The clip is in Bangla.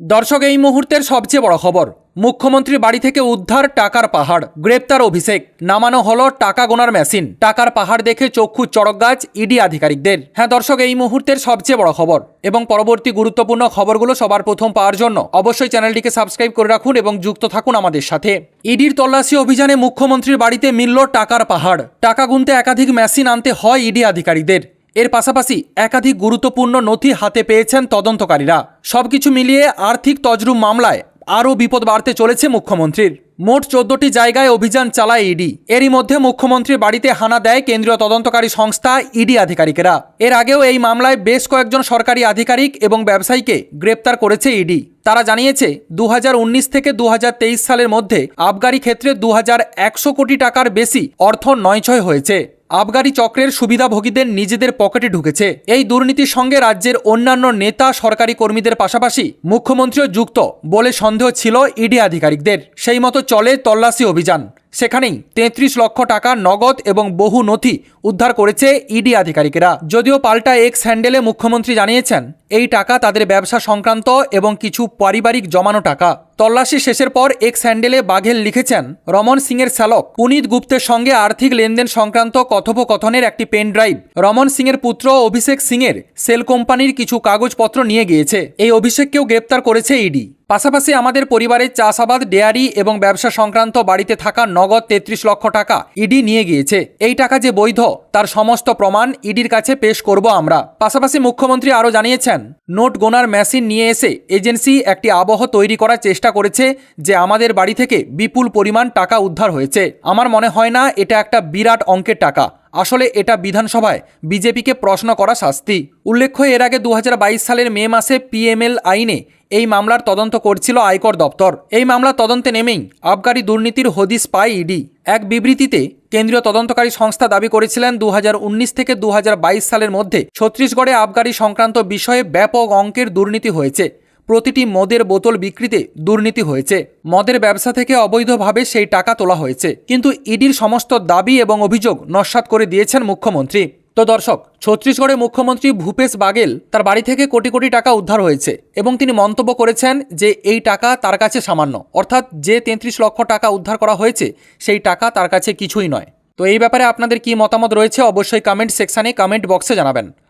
দর্শক, এই মুহূর্তের সবচেয়ে বড় খবর মুখ্যমন্ত্রীর বাড়ি থেকে উদ্ধার টাকার পাহাড়, গ্রেপ্তার অভিষেক, নামানো হলো টাকা গোনার মেশিন, টাকার পাহাড় দেখে চক্ষু চড়ক গাছ ইডি আধিকারিকদের। হ্যাঁ দর্শক, এই মুহূর্তের সবচেয়ে বড় খবর এবং পরবর্তী গুরুত্বপূর্ণ খবরগুলো সবার প্রথম পাওয়ার জন্য অবশ্যই চ্যানেলটিকে সাবস্ক্রাইব করে রাখুন এবং যুক্ত থাকুন আমাদের সাথে। ইডির তল্লাশি অভিযানে মুখ্যমন্ত্রীর বাড়িতে মিলল টাকার পাহাড়, টাকা গুনতে একাধিক মেশিন আনতে হয় ইডি আধিকারিকদের। এর পাশাপাশি একাধিক গুরুত্বপূর্ণ নথি হাতে পেয়েছেন তদন্তকারীরা। সবকিছু মিলিয়ে আর্থিক তজরুম মামলায় আরও বিপদ বাড়তে চলেছে মুখ্যমন্ত্রীর। মোট চোদ্দটি জায়গায় অভিযান চালায় ইডি। এরই মধ্যে মুখ্যমন্ত্রীর বাড়িতে হানা দেয় কেন্দ্রীয় তদন্তকারী সংস্থা ইডি আধিকারিকেরা। এর আগেও এই মামলায় বেশ কয়েকজন সরকারি আধিকারিক এবং ব্যবসায়ীকে গ্রেপ্তার করেছে ইডি। তারা জানিয়েছে দু হাজার উনিশ থেকে দু হাজার তেইশ সালের মধ্যে আবগারি ক্ষেত্রে দু হাজার একশো কোটি টাকার বেশি অর্থ নয়ছয় হয়েছে। আবগারি চক্রের সুবিধাভোগীদের নিজেদের পকেটে ঢুকেছে। এই দুর্নীতির সঙ্গে রাজ্যের অন্যান্য নেতা, সরকারি কর্মীদের পাশাপাশি মুখ্যমন্ত্রীও যুক্ত বলে সন্দেহ ছিল ইডি আধিকারিকদের। সেই মতো চলে তল্লাশি অভিযান। সেখানেই তেত্রিশ লক্ষ টাকা নগদ এবং বহু নথি উদ্ধার করেছে ইডি আধিকারিকেরা। যদিও পাল্টা এক্স হ্যান্ডেলে মুখ্যমন্ত্রী জানিয়েছেন, এই টাকা তাদের ব্যবসা সংক্রান্ত এবং কিছু পারিবারিক জমানো টাকা। তল্লাশি শেষের পর এক্স হ্যান্ডেলে বাঘেল লিখেছেন, রমন সিংয়ের শ্যালক পুনিত গুপ্তের সঙ্গে আর্থিক লেনদেন সংক্রান্ত কথোপকথনের একটি পেন ড্রাইভ। রমন সিংয়ের পুত্র অভিষেক সিংয়ের সেল কোম্পানির কিছু কাগজপত্র নিয়ে গিয়েছে। এই অভিষেককেও গ্রেপ্তার করেছে ইডি। পাশাপাশি আমাদের পরিবারের চাষাবাদ, ডেয়ারি এবং ব্যবসা সংক্রান্ত বাড়িতে থাকা নগদ তেত্রিশ লক্ষ টাকা ইডি নিয়ে গিয়েছে। এই টাকা যে বৈধ তার সমস্ত প্রমাণ ইডির কাছে পেশ করব আমরা। পাশাপাশি মুখ্যমন্ত্রী আরও জানিয়েছেন, নোট গোনার মেশিন নিয়ে এসে এজেন্সি একটি আবহ তৈরি করার চেষ্টা করেছে যে আমাদের বাড়ি থেকে বিপুল পরিমাণ টাকা উদ্ধার হয়েছে। আমার মনে হয় না এটা একটা বিরাট অঙ্কের টাকা। আসলে এটা বিধানসভায় বিজেপিকে প্রশ্ন করা শাস্তি। উল্লেখ্য, এর আগে দু হাজার বাইশ সালের মে মাসে পিএমএল আইনে এই মামলার তদন্ত করছিল আয়কর দপ্তর। এই মামলা তদন্তে নেমেই আবগারি দুর্নীতির হদিস পায় ইডি। এক বিবৃতিতে কেন্দ্রীয় তদন্তকারী সংস্থা দাবি করেছিলেন দু হাজার উনিশ থেকে দু হাজার বাইশ সালের মধ্যে ছত্তিশগড়ে আবগারি সংক্রান্ত বিষয়ে ব্যাপক অঙ্কের দুর্নীতি হয়েছে। প্রতিটি মদের বোতল বিক্রিতে দুর্নীতি হয়েছে। মদের ব্যবসা থেকে অবৈধভাবে সেই টাকা তোলা হয়েছে। কিন্তু ইডির সমস্ত দাবি এবং অভিযোগ নস্যাৎ করে দিয়েছেন মুখ্যমন্ত্রী। তো দর্শক, ছত্তিশগড়ে মুখ্যমন্ত্রী ভূপেশ বাগেল তার বাড়ি থেকে কোটি কোটি টাকা উদ্ধার হয়েছে এবং তিনি মন্তব্য করেছেন যে এই টাকা তার কাছে সামান্য। অর্থাৎ যে তেত্রিশ লক্ষ টাকা উদ্ধার করা হয়েছে, সেই টাকা তার কাছে কিছুই নয়। তো এই ব্যাপারে আপনাদের কি মতামত রয়েছে অবশ্যই কমেন্ট সেকশানে কমেন্ট বক্সে জানাবেন।